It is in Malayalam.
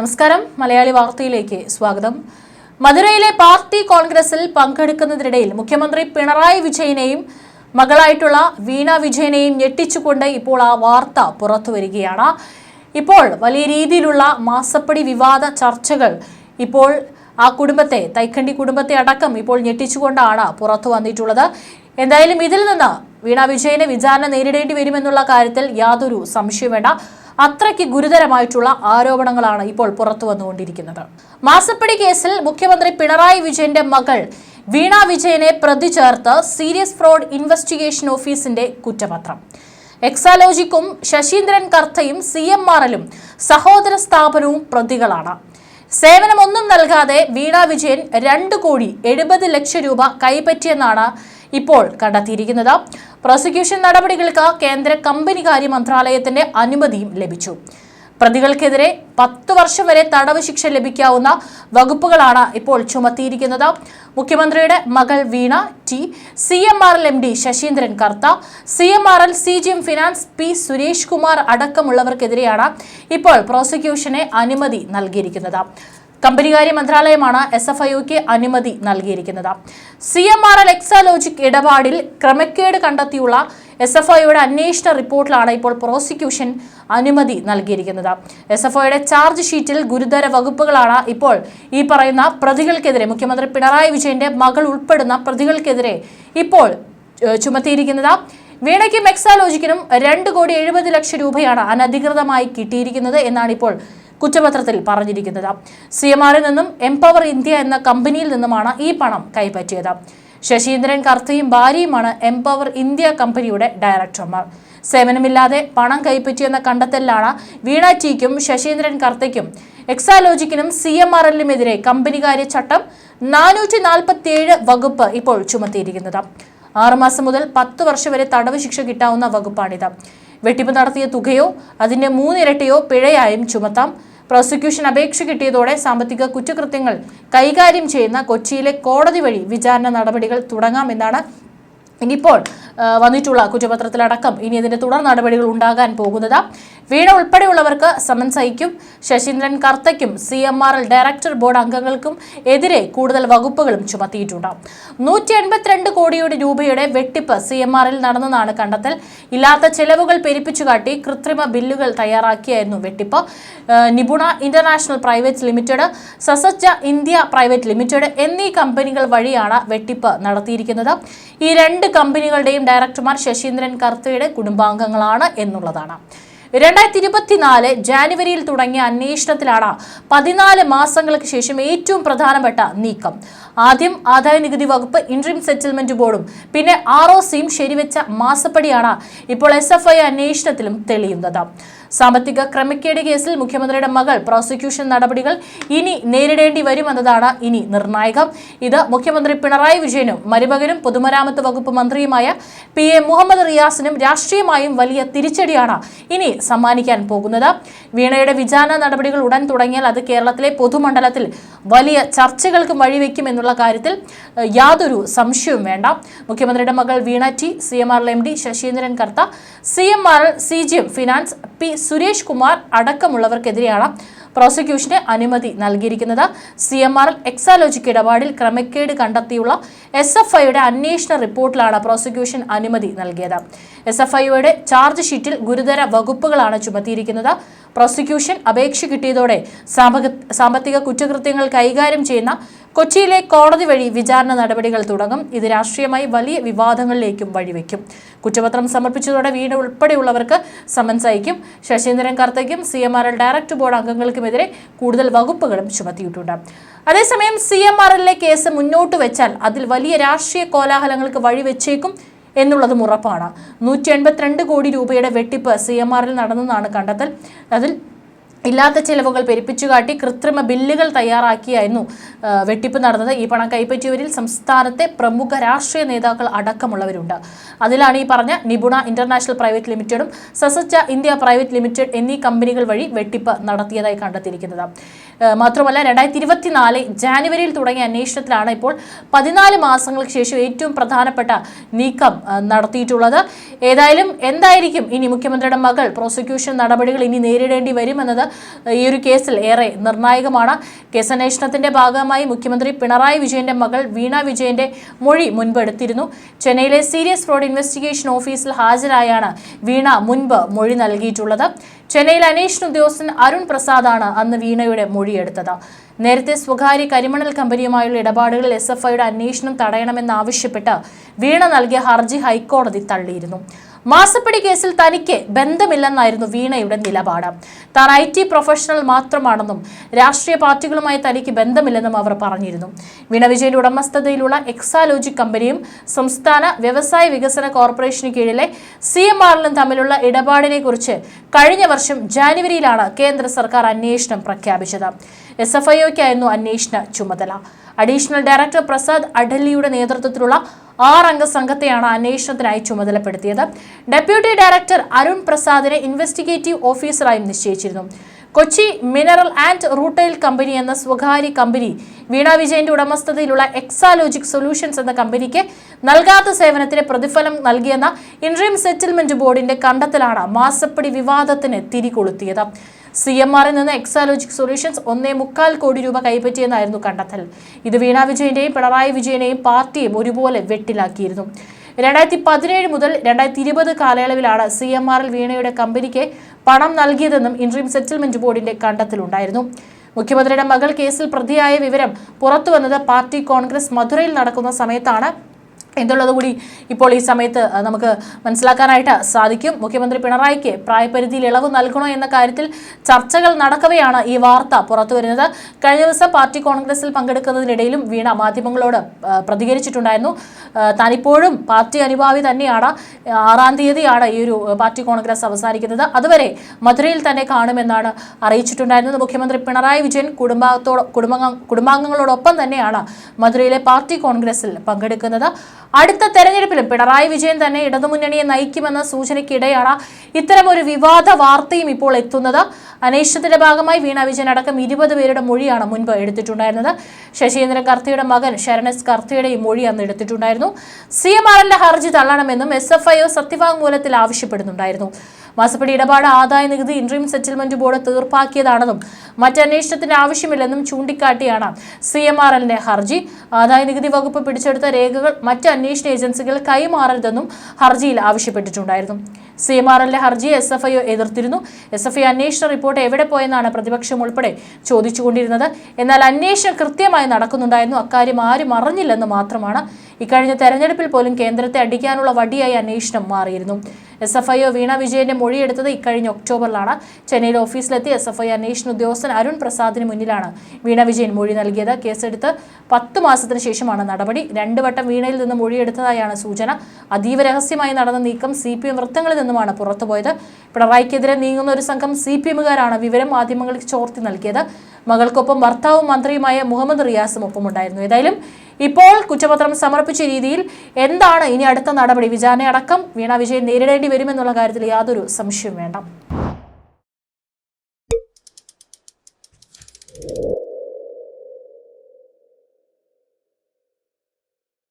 നമസ്കാരം. മലയാളി വാർത്തയിലേക്ക് സ്വാഗതം. മധുരയിലെ പാർട്ടി കോൺഗ്രസിൽ പങ്കെടുക്കുന്നതിനിടയിൽ മുഖ്യമന്ത്രി പിണറായി വിജയനെയും മകളായിട്ടുള്ള വീണ വിജയനെയും ഞെട്ടിച്ചുകൊണ്ട് ഇപ്പോൾ ആ വാർത്ത പുറത്തു വരികയാണ്. ഇപ്പോൾ വലിയ രീതിയിലുള്ള മാസപ്പടി വിവാദ ചർച്ചകൾ ഇപ്പോൾ ആ കുടുംബത്തെ തൈക്കണ്ടി കുടുംബത്തെ അടക്കം ഇപ്പോൾ ഞെട്ടിച്ചുകൊണ്ടാണ് പുറത്തു വന്നിട്ടുള്ളത്. എന്തായാലും ഇതിൽ നിന്ന് വീണ വിജയനെ വിചാരണ നേരിടേണ്ടി വരുമെന്നുള്ള കാര്യത്തിൽ യാതൊരു സംശയം വേണ്ട. അത്രയ്ക്ക് ഗുരുതരമായിട്ടുള്ള ആരോപണങ്ങളാണ് ഇപ്പോൾ പുറത്തു വന്നുകൊണ്ടിരിക്കുന്നത്. മാസപ്പടി കേസിൽ മുഖ്യമന്ത്രി പിണറായി വിജയന്റെ മകൾ വീണ വിജയനെ പ്രതി ചേർത്ത് സീരിയസ് ഫ്രോഡ് ഇൻവെസ്റ്റിഗേഷൻ ഓഫീസിന്റെ കുറ്റപത്രം. എക്സാലോജിക്കും ശശീന്ദ്രൻ കർത്തയും സി എം എല്ലും സഹോദര സ്ഥാപനവും പ്രതികളാണ്. സേവനമൊന്നും നൽകാതെ വീണ വിജയൻ രണ്ട് കോടി എഴുപത് ലക്ഷം രൂപ കൈപ്പറ്റിയെന്നാണ് ഇപ്പോൾ കണ്ടെത്തിയിരിക്കുന്നത്. പ്രോസിക്യൂഷൻ നടപടികൾക്ക് കേന്ദ്ര കമ്പനി കാര്യ മന്ത്രാലയത്തിന്റെ അനുമതിയും ലഭിച്ചു. പ്രതികൾക്കെതിരെ പത്ത് വർഷം വരെ തടവ് ശിക്ഷ ലഭിക്കാവുന്ന വകുപ്പുകളാണ് ഇപ്പോൾ ചുമത്തിയിരിക്കുന്നത്. മുഖ്യമന്ത്രിയുടെ മകൾ Veena T C M R L M D Sasheendran Kartha C M R L C G M finance P Suresh Kumar അടക്കമുള്ളവർക്കെതിരെയാണ് ഇപ്പോൾ പ്രോസിക്യൂഷനെ അനുമതി നൽകിയിരിക്കുന്നത്. കമ്പനികാര്യ മന്ത്രാലയമാണ് എസ് എഫ് ഐക്ക് അനുമതി നൽകിയിരിക്കുന്നത്. C M R L Exalogic ഇടപാടിൽ ക്രമക്കേട് കണ്ടെത്തിയുള്ള എസ് എഫ് ഐയുടെ അന്വേഷണ റിപ്പോർട്ടിലാണ് ഇപ്പോൾ പ്രോസിക്യൂഷൻ അനുമതി നൽകിയിരിക്കുന്നത്. എസ് എഫ് ഐയുടെ ചാർജ് ഷീറ്റിൽ ഗുരുതര വകുപ്പുകളാണ് ഇപ്പോൾ ഈ പറയുന്ന പ്രതികൾക്കെതിരെ മുഖ്യമന്ത്രി പിണറായി വിജയന്റെ മകൾ ഉൾപ്പെടുന്ന പ്രതികൾക്കെതിരെ ഇപ്പോൾ ചുമത്തിയിരിക്കുന്നത്. വീണയ്ക്കും എക്സാലോജിക്കിനും രണ്ട് കോടി എഴുപത് ലക്ഷം രൂപയാണ് അനധികൃതമായി കിട്ടിയിരിക്കുന്നത് എന്നാണ് ഇപ്പോൾ കുറ്റപത്രത്തിൽ പറഞ്ഞിരിക്കുന്നത്. സി നിന്നും എംപവർ ഇന്ത്യ എന്ന കമ്പനിയിൽ നിന്നുമാണ് ഈ പണം കൈപ്പറ്റിയത്. ശശീന്ദ്രൻ കർത്തയും ഭാര്യയുമാണ് എംപവർ ഇന്ത്യ കമ്പനിയുടെ ഡയറക്ടർമാർ. സേവനമില്ലാതെ പണം കൈപ്പറ്റിയെന്ന കണ്ടെത്തലിലാണ് വീണ ടിക്കും ശശീന്ദ്രൻ കർത്തയ്ക്കും എക്സാലോജിക്കിനും സി എം ആർ എല്ലിനുമെതിരെ കമ്പനികാര്യ ചട്ടം നാനൂറ്റി നാൽപ്പത്തി ഏഴ് വകുപ്പ് ഇപ്പോൾ ചുമത്തിയിരിക്കുന്നത്. ആറുമാസം മുതൽ പത്ത് വർഷം വരെ തടവ് ശിക്ഷ കിട്ടാവുന്ന വകുപ്പാണിത്. വെട്ടിപ്പ് നടത്തിയ തുകയോ അതിന്റെ മൂന്നിരട്ടിയോ പിഴയായും ചുമത്താം. പ്രോസിക്യൂഷൻ അപേക്ഷ കിട്ടിയതോടെ സാമ്പത്തിക കുറ്റകൃത്യങ്ങൾ കൈകാര്യം ചെയ്യുന്ന കൊച്ചിയിലെ കോടതി വഴി വിചാരണ നടപടികൾ തുടങ്ങാമെന്നാണ് ഇനിയിപ്പോൾ വന്നിട്ടുള്ള കുറ്റപത്രത്തിലടക്കം ഇനി ഇതിന്റെ തുടർ നടപടികൾ ഉണ്ടാകാൻ പോകുന്നത്. വീണ ഉൾപ്പെടെയുള്ളവർക്ക് സമൻസ് അയക്കും. Saseendran കർത്തയ്ക്കും C M R L director board അംഗങ്ങൾക്കും എതിരെ കൂടുതൽ വകുപ്പുകളും ചുമത്തിയിട്ടുണ്ട്. നൂറ്റി എൺപത്തിരണ്ട് കോടിയുടെ രൂപയുടെ വെട്ടിപ്പ് സി എം ആർ എൽ നടന്നെന്നാണ് കണ്ടെത്തൽ. ഇല്ലാത്ത ചെലവുകൾ പെരുപ്പിച്ചു കാട്ടി കൃത്രിമ ബില്ലുകൾ തയ്യാറാക്കിയായിരുന്നു വെട്ടിപ്പ്. Nipuna international private limited Sasajja India private limited എന്നീ കമ്പനികൾ വഴിയാണ് വെട്ടിപ്പ് നടത്തിയിരിക്കുന്നത്. ഈ രണ്ട് കമ്പനികളുടെയും ഡയറക്ടർമാർ ശശീന്ദ്രൻ കർത്തയുടെ കുടുംബാംഗങ്ങളാണ് എന്നുള്ളതാണ്. രണ്ടായിരത്തി ഇരുപത്തിനാല് ജാനുവരിയിൽ തുടങ്ങിയ അന്വേഷണത്തിലാണ് പതിനാല് മാസങ്ങൾക്ക് ശേഷം ഏറ്റവും പ്രധാനപ്പെട്ട നീക്കം. ആദ്യം ആദായ നികുതി വകുപ്പ് ഇൻട്രീം സെറ്റിൽമെന്റ് ബോർഡും പിന്നെ ആർ ഒ സിയും ശരിവെച്ച മാസപ്പടിയാണ് ഇപ്പോൾ എസ് എഫ് ഐ അന്വേഷണത്തിലും തെളിയുന്നത്. സാമ്പത്തിക ക്രമക്കേട് കേസിൽ മുഖ്യമന്ത്രിയുടെ മകൾ പ്രോസിക്യൂഷൻ നടപടികൾ ഇനി നേരിടേണ്ടി വരുമെന്നതാണ് ഇനി നിർണായകം. ഇത് മുഖ്യമന്ത്രി പിണറായി വിജയനും മരുമകനും പൊതുമരാമത്ത് വകുപ്പ് മന്ത്രിയുമായ പി എ മുഹമ്മദ് റിയാസിനും രാഷ്ട്രീയമായും വലിയ തിരിച്ചടിയാണ് ഇനി സമ്മാനിക്കാൻ പോകുന്നത്. വീണയുടെ വിചാരണ നടപടികൾ ഉടൻ തുടങ്ങിയാൽ അത് കേരളത്തിലെ പൊതുമണ്ഡലത്തിൽ വലിയ ചർച്ചകൾക്കും വഴിവെക്കും എന്നുള്ള കാര്യത്തിൽ യാതൊരു സംശയവും വേണ്ട. മുഖ്യമന്ത്രിയുടെ മകൾ Veena T C M R M D Sasheendran Kartha C M R C G M finance P Suresh Kumar അടക്കമുള്ളവർക്കെതിരെയാണ് പ്രോസിക്യൂഷന് അനുമതി നൽകിയിരിക്കുന്നത്. C M R L Exalogic ഇടപാടിൽ ക്രമക്കേട് കണ്ടെത്തിയുള്ള എസ് എഫ് ഐയുടെ അന്വേഷണ റിപ്പോർട്ടിലാണ് പ്രോസിക്യൂഷൻ അനുമതി നൽകിയത്. എസ് എഫ് ഐയുടെ ചാർജ് ഷീറ്റിൽ ഗുരുതര വകുപ്പുകളാണ് ചുമത്തിയിരിക്കുന്നത്. പ്രോസിക്യൂഷൻ അപേക്ഷ കിട്ടിയതോടെ സാമ്പത്തിക കുറ്റകൃത്യങ്ങൾ കൈകാര്യം ചെയ്യുന്ന കൊച്ചിയിലെ കോടതി വഴി വിചാരണ നടപടികൾ തുടങ്ങും. ഇത് രാഷ്ട്രീയമായി വലിയ വിവാദങ്ങളിലേക്കും വഴിവെക്കും. കുറ്റപത്രം സമർപ്പിച്ചതോടെ വീട് ഉൾപ്പെടെയുള്ളവർക്ക് സമൻസ് അയക്കും. Saseendran കർത്തയ്ക്കും C M R L director board അംഗങ്ങൾക്കുമെതിരെ കൂടുതൽ വകുപ്പുകളും ചുമത്തിയിട്ടുണ്ട്. അതേസമയം സി എം ആർ എല്ലിലെ കേസ് മുന്നോട്ട് വെച്ചാൽ അതിൽ വലിയ രാഷ്ട്രീയ കോലാഹലങ്ങൾക്ക് വഴിവെച്ചേക്കും എന്നുള്ളതും ഉറപ്പാണ്. നൂറ്റി എൺപത്തിരണ്ട് കോടി രൂപയുടെ വെട്ടിപ്പ് സി എം ആറിൽ നടന്നെന്നാണ് കണ്ടെത്തൽ. അതിൽ ഇല്ലാത്ത ചിലവുകൾ പെരുപ്പിച്ചുകാട്ടി കൃത്രിമ ബില്ലുകൾ തയ്യാറാക്കിയായിരുന്നു വെട്ടിപ്പ് നടന്നത്. ഈ പണം കൈപ്പറ്റിയവരിൽ സംസ്ഥാനത്തെ പ്രമുഖ രാഷ്ട്രീയ നേതാക്കൾ അടക്കമുള്ളവരുണ്ട്. അതിലാണ് ഈ പറഞ്ഞ നിപുണ ഇന്റർനാഷണൽ പ്രൈവറ്റ് ലിമിറ്റഡും സസച്ച ഇന്ത്യ പ്രൈവറ്റ് ലിമിറ്റഡ് എന്നീ കമ്പനികൾ വഴി വെട്ടിപ്പ് നടത്തിയതായി കണ്ടെത്തിയിരിക്കുന്നത്. മാത്രമല്ല രണ്ടായിരത്തി ഇരുപത്തിനാല് ജാനുവരിയിൽ തുടങ്ങിയ അന്വേഷണത്തിലാണ് ഇപ്പോൾ പതിനാല് മാസങ്ങൾക്ക് ശേഷം ഏറ്റവും പ്രധാനപ്പെട്ട നീക്കം നടത്തിയിട്ടുള്ളത്. ഏതായാലും എന്തായിരിക്കും ഇനി മുഖ്യമന്ത്രിയുടെ മകൾ? പ്രോസിക്യൂഷൻ നടപടികൾ ഇനി നേരിടേണ്ടി വരുമെന്നത് ഈ ഒരു കേസിൽ ഏറെ നിർണായകമാണ്. കേസന്വേഷണത്തിന്റെ ഭാഗമായി മുഖ്യമന്ത്രി പിണറായി വിജയന്റെ മകൾ വീണ വിജയന്റെ മൊഴി മുൻപ് എടുത്തിരുന്നു ചെന്നൈയിലെ സീരിയസ് ഫ്രോഡ് ഇൻവെസ്റ്റിഗേഷൻ ഓഫീസിൽ ഹാജരായാണ് വീണ മുൻപ് മൊഴി നൽകിയിട്ടുള്ളത്. ചെന്നൈയിൽ അന്വേഷണ ഉദ്യോഗസ്ഥൻ അരുൺ പ്രസാദാണ് അന്ന് വീണയുടെ മൊഴിയെടുത്തത്. നേരത്തെ സ്വകാര്യ കരിമണൽ കമ്പനിയുമായുള്ള ഇടപാടുകളിൽ എസ് എഫ് ഐയുടെ അന്വേഷണം തടയണമെന്നാവശ്യപ്പെട്ട് വീണ നൽകിയ ഹർജി ഹൈക്കോടതി തള്ളിയിരുന്നു. മാസപ്പടി കേസിൽ തനിക്ക് ബന്ധമില്ലെന്നായിരുന്നു വീണയുടെ നിലപാട്. താൻ ഐ ടി പ്രൊഫഷണൽ മാത്രമാണെന്നും രാഷ്ട്രീയ പാർട്ടികളുമായി തനിക്ക് ബന്ധമില്ലെന്നും അവർ പറഞ്ഞിരുന്നു. വീണ വിജയന്റെ ഉടമസ്ഥതയിലുള്ള എക്സാലോജിക് കമ്പനിയും സംസ്ഥാന വ്യവസായ വികസന കോർപ്പറേഷന് കീഴിലെ സി എം ആറിലും തമ്മിലുള്ള ഇടപാടിനെ കുറിച്ച് കഴിഞ്ഞ വർഷം ജാനുവരിയിലാണ് കേന്ദ്ര സർക്കാർ അന്വേഷണം പ്രഖ്യാപിച്ചത്. എസ് എഫ് ഐഒക്കായിരുന്നു അന്വേഷണ ചുമതല. അഡീഷണൽ ഡയറക്ടർ പ്രസാദ് അഡലിയുടെ നേതൃത്വത്തിലുള്ള ആറംഗ സംഘത്തെയാണ് അന്വേഷണത്തിനായി ചുമതലപ്പെടുത്തിയത്. ഡെപ്യൂട്ടി ഡയറക്ടർ അരുൺ പ്രസാദിനെ ഇൻവെസ്റ്റിഗേറ്റീവ് ഓഫീസറായും നിശ്ചയിച്ചിരുന്നു. Kochi mineral and rutile company എന്ന സ്വകാര്യ കമ്പനി വീണ വിജയന്റെ ഉടമസ്ഥതയിലുള്ള എക്സാലോജിക് സൊല്യൂഷൻസ് എന്ന കമ്പനിക്ക് നൽകാത്ത സേവനത്തിന് പ്രതിഫലം നൽകിയെന്ന ഇൻട്രീം സെറ്റിൽമെന്റ് ബോർഡിന്റെ കണ്ടെത്തലാണ് മാസപ്പടി വിവാദത്തിന് തിരികൊളുത്തിയത്. സി എം ആറിൽ നിന്ന് എക്സാലോജിക് സൊല്യൂഷൻസ് ഒന്നേ മുക്കാൽ കോടി രൂപ കൈപ്പറ്റിയെന്നായിരുന്നു കണ്ടെത്തൽ. ഇത് വീണ വിജയന്റെയും പിണറായി വിജയനെയും പാർട്ടിയും ഒരുപോലെ വെട്ടിലാക്കിയിരുന്നു. രണ്ടായിരത്തി പതിനേഴ് മുതൽ രണ്ടായിരത്തി ഇരുപത് കാലയളവിലാണ് സി എം ആറിൽ വീണയുടെ കമ്പനിക്ക് പണം നൽകിയതെന്നും ഇൻട്രീം സെറ്റിൽമെന്റ് ബോർഡിന്റെ കണ്ടെത്തലുണ്ടായിരുന്നു. മുഖ്യമന്ത്രിയുടെ മകൾ കേസിൽ പ്രതിയായ വിവരം പുറത്തുവന്നത് പാർട്ടി കോൺഗ്രസ് മധുരയിൽ നടക്കുന്ന സമയത്താണ്. എന്നുള്ളത് കൂടി ഇപ്പോൾ ഈ സമയത്ത് നമുക്ക് മനസ്സിലാക്കാനായിട്ട് സാധിക്കും. മുഖ്യമന്ത്രി പിണറായിക്ക് പ്രായപരിധിയിൽ ഇളവ് നൽകണോ എന്ന കാര്യത്തിൽ ചർച്ചകൾ നടക്കവെയാണ് ഈ വാർത്ത പുറത്തു വരുന്നത്. കഴിഞ്ഞ ദിവസം പാർട്ടി കോൺഗ്രസിൽ പങ്കെടുക്കുന്നതിനിടയിലും വീണ മാധ്യമങ്ങളോട് പ്രതികരിച്ചിട്ടുണ്ടായിരുന്നു. താനിപ്പോഴും പാർട്ടി അനുഭാവി തന്നെയാണ്. ആറാം തീയതിയാണ് ഈ ഒരു പാർട്ടി കോൺഗ്രസ് അവസാനിക്കുന്നത്. അതുവരെ മധുരയിൽ തന്നെ കാണുമെന്നാണ് അറിയിച്ചിട്ടുണ്ടായിരുന്നത്. മുഖ്യമന്ത്രി പിണറായി വിജയൻ കുടുംബത്തോട് കുടുംബ കുടുംബാംഗങ്ങളോടൊപ്പം തന്നെയാണ് മധുരയിലെ പാർട്ടി കോൺഗ്രസിൽ പങ്കെടുക്കുന്നത്. അടുത്ത തെരഞ്ഞെടുപ്പിലും പിണറായി വിജയൻ തന്നെ ഇടതുമുന്നണിയെ നയിക്കുമെന്ന സൂചനയ്ക്കിടെയാണ് ഇത്തരം ഒരു വിവാദ വാർത്തയും ഇപ്പോൾ എത്തുന്നത്. അന്വേഷണത്തിന്റെ ഭാഗമായി വീണ വിജയൻ അടക്കം ഇരുപത് പേരുടെ മൊഴിയാണ് മുൻപ് എടുത്തിട്ടുണ്ടായിരുന്നത്. ശശീന്ദ്രൻ കർത്തിയുടെ മകൻ ശരണസ് കർത്തിയുടെയും മൊഴി അന്ന് എടുത്തിട്ടുണ്ടായിരുന്നു. സി എം ആറിന്റെ ഹർജി തള്ളണമെന്നും എസ് എഫ് ഐ ഒ സത്യവാങ്മൂലത്തിൽ ആവശ്യപ്പെടുന്നുണ്ടായിരുന്നു. മാസപ്പടി ഇടപാട് ആദായ നികുതി ഇൻട്രീം സെറ്റിൽമെന്റ് ബോർഡ് തീർപ്പാക്കിയതാണെന്നും മറ്റന്വേഷണത്തിന് ആവശ്യമില്ലെന്നും ചൂണ്ടിക്കാട്ടിയാണ് സി എം ആർ എല്ലിന്റെ ഹർജി. ആദായ നികുതി വകുപ്പ് പിടിച്ചെടുത്ത രേഖകൾ മറ്റ് അന്വേഷണ ഏജൻസികൾ കൈമാറരുതെന്നും ഹർജിയിൽ ആവശ്യപ്പെട്ടിട്ടുണ്ടായിരുന്നു. സി എം ആർ എല്ലിന്റെ ഹർജി എസ് എഫ് ഐ എതിർത്തിരുന്നു. എസ് എഫ് ഐ അന്വേഷണ റിപ്പോർട്ട് എവിടെ പോയെന്നാണ് പ്രതിപക്ഷം ഉൾപ്പെടെ ചോദിച്ചുകൊണ്ടിരുന്നത്. എന്നാൽ അന്വേഷണം കൃത്യമായി നടക്കുന്നുണ്ടായിരുന്നു. അക്കാര്യം ആരും അറിഞ്ഞില്ലെന്ന് മാത്രമാണ്. ഇക്കഴിഞ്ഞ തെരഞ്ഞെടുപ്പിൽ പോലും കേന്ദ്രത്തെ അടിക്കാനുള്ള വടിയായി അന്വേഷണം മാറിയിരുന്നു. S F I O Veena വിജയന്റെ മൊഴിയെടുത്തത് ഇക്കഴിഞ്ഞ ഒക്ടോബറിലാണ്. ചെന്നൈയിൽ ഓഫീസിലെത്തി എസ് എഫ് ഐ അന്വേഷണ ഉദ്യോഗസ്ഥൻ അരുൺ പ്രസാദിന് മുന്നിലാണ് വീണ വിജയൻ മൊഴി നൽകിയത്. കേസെടുത്ത് പത്ത് മാസത്തിന് ശേഷമാണ് നടപടി. രണ്ട് വട്ടം വീണയിൽ നിന്ന് മൊഴിയെടുത്തതായാണ് സൂചന. അതീവ രഹസ്യമായി നടന്ന നീക്കം സി പി എം വൃത്തങ്ങളിൽ നിന്നുമാണ് പുറത്തുപോയത്. പിണറായിക്കെതിരെ നീങ്ങുന്ന ഒരു സംഘം സി പി എമ്മുകാരാണ് വിവരം മാധ്യമങ്ങൾക്ക് ചോർത്തി നൽകിയത്. മകൾക്കൊപ്പം ഭർത്താവും മന്ത്രിയുമായ മുഹമ്മദ് റിയാസും ഒപ്പമുണ്ടായിരുന്നു ഏതായാലും ഇപ്പോൾ കുറ്റപത്രം സമർപ്പിച്ച രീതിയിൽ എന്താണ് ഇനി അടുത്ത നടപടി? വിചാരണയടക്കം വീണ വിജയൻ നേരിടേണ്ടി വരുമെന്നുള്ള കാര്യത്തിൽ യാതൊരു സംശയവും വേണ്ട.